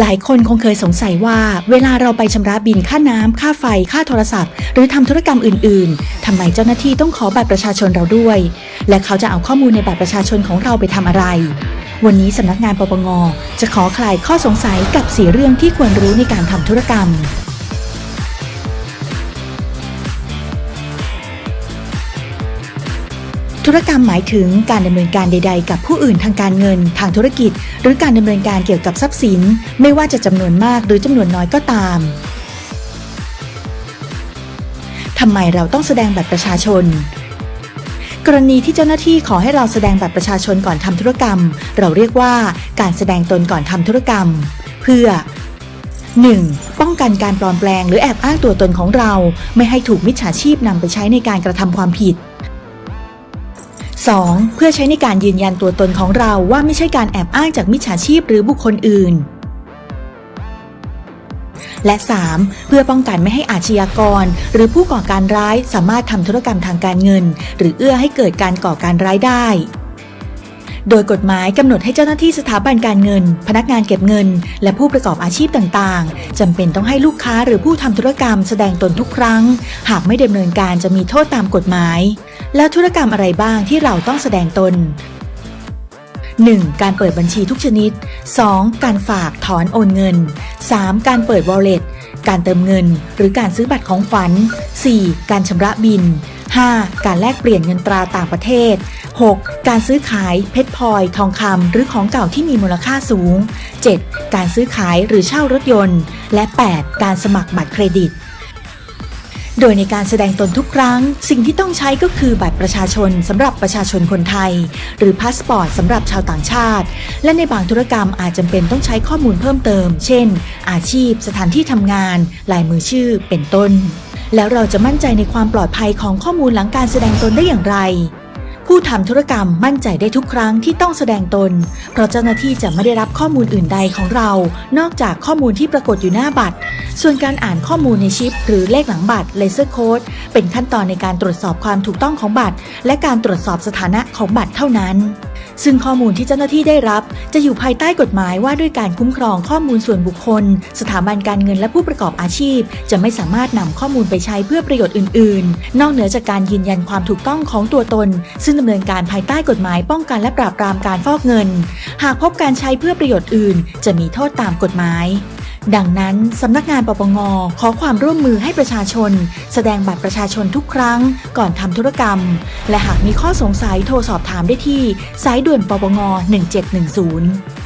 หลายคนคงเคยสงสัยว่า เวลาเราไปชำระบินค่าน้ำค่าไฟ ค่าโทรศัพท์ หรือทำธุรกรรมอื่น ๆทำไมเจ้าหน้าที่ต้องขอบัตรประชาชนเราด้วย และเขาจะเอาข้อมูลในบัตรประชาชนของเราไปทำอะไร วันนี้สำนักงานปปงจะขอคลายข้อสงสัยกับสีเรื่องที่ควรรู้ในการทำธุรกรรม ธุรกรรมหมายถึงการดำเนินการใด ๆ กับผู้อื่นทางการเงิน ทางธุรกิจ หรือการดำเนินการเกี่ยวกับทรัพย์สิน ไม่ว่าจะจำนวนมากหรือจำนวนน้อยก็ตามทำไมเราต้องแสดงบัตรประชาชน กรณีที่เจ้าหน้าที่ขอให้เราแสดงบัตรประชาชนก่อนทำธุรกรรม เราเรียกว่าการแสดงตนก่อนทำธุรกรรม เพื่อ 1. ป้องกันการปลอมแปลงหรือแอบอ้างตัวตนของเรา ไม่ให้ถูกมิจฉาชีพนำไปใช้ในการกระทำความผิด 2. เพื่อใช้ในการยืนยันตัวตนของเราว่าไม่ใช่การแอบอ้างจากมิจฉาชีพหรือบุคคลอื่น และ 3. เพื่อป้องกันไม่ให้อาชญากร หรือผู้ก่อการร้ายสามารถทำธุรกรรมทางการเงิน หรือเอื้อให้เกิดการก่อการร้ายได้ โดยกฎหมายกำหนดให้เจ้าหน้าที่สถาบันการเงิน พนักงานเก็บเงิน และผู้ประกอบอาชีพต่างๆจำเป็นต้องให้ลูกค้าหรือผู้ทำธุรกรรมแสดงตนทุกครั้ง หากไม่ดำเนินการจะมีโทษตามกฎหมาย แล้วธุรกรรมอะไรบ้างที่เราต้องแสดงตน 1. การเปิดบัญชีทุกชนิด 2. การฝากถอนโอนเงิน 3. การเปิด wallet การเติมเงิน หรือการซื้อบัตรของขวัญ 4. การชำระบิน 5. การแลกเปลี่ยนเงินตราต่างประเทศ 6. การซื้อขายเพชรพลอย ทองคำหรือของเก่าที่มีมูลค่าสูง 7. การซื้อขายหรือเช่ารถยนต์ และ 8. การสมัครบัตรเครดิต โดยในการแสดงตนทุกครั้ง สิ่งที่ต้องใช้ก็คือบัตรประชาชนสำหรับประชาชนคนไทย หรือพาสปอร์ตสำหรับชาวต่างชาติ และในบางธุรกรรมอาจจำเป็นต้องใช้ข้อมูลเพิ่มเติม เช่น อาชีพ สถานที่ทำงาน ลายมือชื่อ เป็นต้น แล้วเราจะมั่นใจในความปลอดภัยของข้อมูลหลังการแสดงตนได้อย่างไร ผู้ทำธุรกรรมมั่นใจได้ทุกครั้งที่ต้องแสดงตน เพราะเจ้าหน้าที่จะไม่ได้รับข้อมูลอื่นใดของเรา นอกจากข้อมูลที่ปรากฏอยู่หน้าบัตร ส่วนการอ่านข้อมูลในชิป หรือเลขหลังบัตรเลเซอร์โค้ดเป็นขั้นตอนในการตรวจสอบความถูกต้องของบัตร และการตรวจสอบสถานะของบัตรเท่านั้น ซึ่งข้อมูลที่เจ้าหน้าที่ได้รับ จะอยู่ภายใต้กฎหมายว่าด้วยการคุ้มครองข้อมูลส่วนบุคคล สถาบันการเงินและผู้ประกอบอาชีพ จะไม่สามารถนำข้อมูลไปใช้เพื่อประโยชน์อื่น ๆ นอกเหนือจากการยืนยันความถูกต้องของตัวตน ซึ่งดำเนินการภายใต้กฎหมายป้องกันและปราบปรามการฟอกเงิน หากพบการใช้เพื่อประโยชน์อื่น จะมีโทษตามกฎหมาย ดังนั้นสำนักงานปปงขอความร่วมมือให้ประชาชน แสดงบัตรประชาชนทุกครั้งก่อนทำธุรกรรม และหากมีข้อสงสัยโทรสอบถามได้ที่ สายด่วนปปง 1710